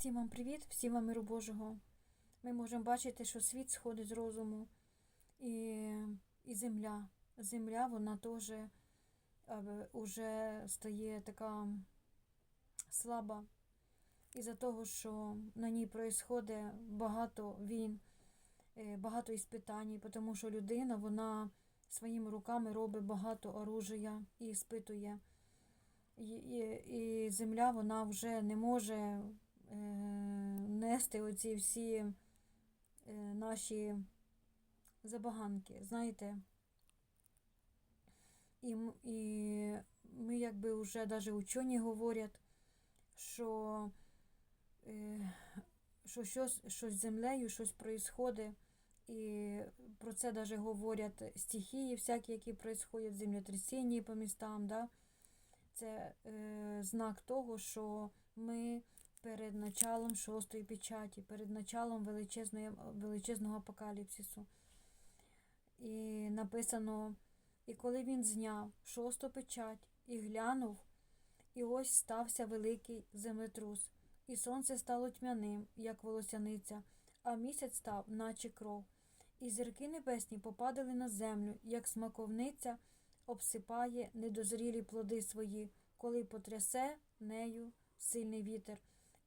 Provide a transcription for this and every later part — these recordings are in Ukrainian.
Всім вам привіт, всім вам миру Божого. Ми можемо бачити, що світ сходить з розуму і, і земля. Земля, вона теж вже стає така слаба. Із-за того, що на ній происходить багато війн, е, багато іспитань, тому що людина вона своїми руками робить багато оружия і іспитує. І, і, і земля вона вже не може е, нести оці всі е, наші забаганки, знаєте. І, і ми якби вже навіть учені говорять, що, е, що щось, щось з землею, щось происходить. І про це навіть говорять стихії, всякі, які происходять, землетрясіння по містам. Да? Це е, знак того, що ми перед началом шостої печаті, перед началом величезної, величезного апокаліпсису. І написано, і коли він зняв шосту печать і глянув, і ось стався великий землетрус, і сонце стало тьмяним, як волосяниця, а місяць став, наче кров. І зірки небесні попадали на землю, як смаковниця обсипає недозрілі плоди свої, коли потрясе нею сильний вітер.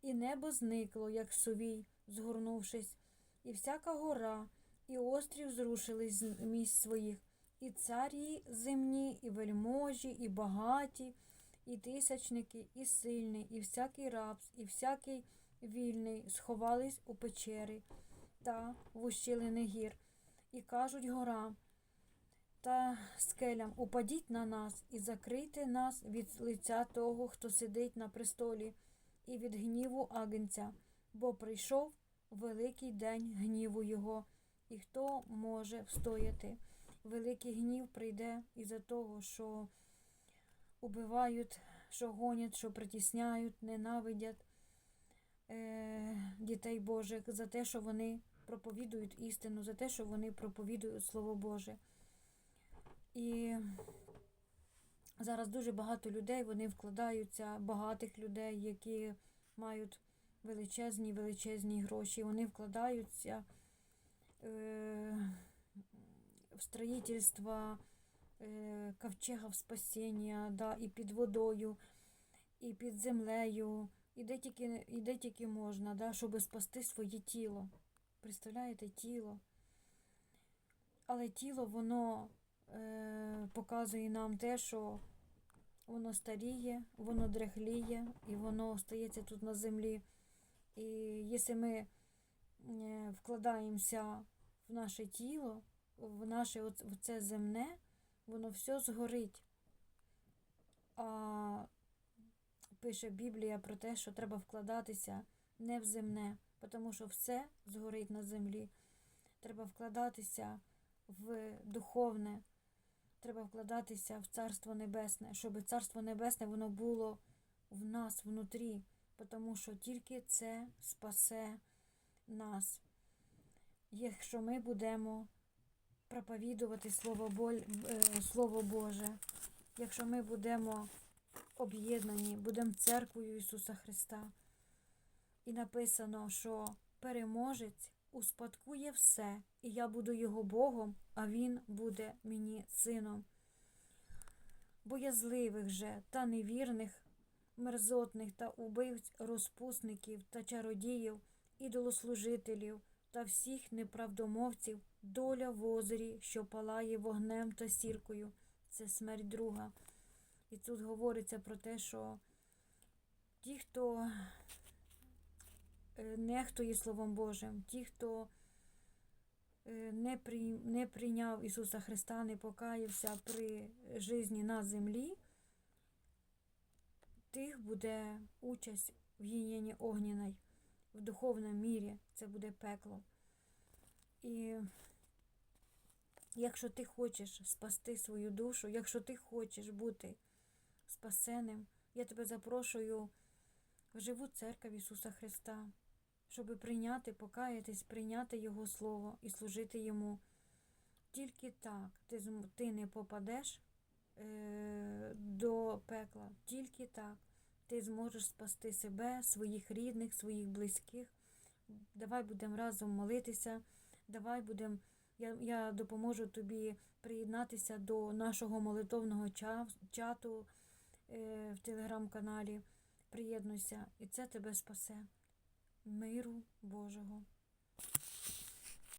І небо зникло, як сувій, згорнувшись, і всяка гора, і острів зрушились з місць своїх, і царі земні, і вельможі, і багаті, і тисячники, і сильний, і всякий рабс, і всякий вільний сховались у печери та в ущелини гір, і кажуть горам та скелям упадіть на нас і закрийте нас від лиця того, хто сидить на престолі, і від гніву агенця, бо прийшов великий день гніву його, і хто може встояти. Великий гнів прийде із-за того, що убивають, що гонять, що притісняють, ненавидять е, дітей Божих за те, що вони проповідують істину, за те, що вони проповідують Слово Боже. І зараз дуже багато людей вони вкладаються, багатих людей, які мають величезні величезні гроші. Вони вкладаються е, в строїтельство е, ковчегів спасіння, да, і під водою, і під землею, і де тільки, і де тільки можна, да, щоб спасти своє тіло. Представляєте, тіло. Але тіло, воно е, показує нам те, що воно старіє, воно дряхліє і воно остається тут на землі. І якщо ми е, вкладаємося в наше тіло, в наше оц- в це земне, воно все згорить. А пише Біблія про те, що треба вкладатися не в земне, тому що все згорить на землі. Треба вкладатися в духовне, треба вкладатися в Царство Небесне, щоб Царство Небесне воно було в нас внутрі, тому що тільки це спасе нас. Якщо ми будемо проповідувати Слово, Боль- е, Слово Боже, якщо ми будемо об'єднані, будемо церквою Ісуса Христа. І написано, що переможець успадкує все, і я буду його Богом, а він буде мені сином. Боязливих же та невірних, мерзотних та убивць, розпусників та чародіїв, ідолослужителів та всіх неправдомовців, доля в озері, що палає вогнем та сіркою. Це смерть друга. І тут говориться про те, що ті, хто нехтує Словом Божим, ті, хто е, не, не прийняв Ісуса Христа, не покаявся при житті на землі, тих буде участь в гієні огняної, в духовному мірі. Це буде пекло. І якщо ти хочеш спасти свою душу, якщо ти хочеш бути спасеним, я тебе запрошую в живу церкву Ісуса Христа, щоб прийняти, покаятись, прийняти Його Слово і служити Йому. Тільки так ти, ти не попадеш е, до пекла, тільки так. ти зможеш спасти себе, своїх рідних, своїх близьких. Давай будемо разом молитися. Давай будемо. Я, я допоможу тобі приєднатися до нашого молитовного чату е, в телеграм-каналі. Приєднуйся, і це тебе спасе. Миру Божого.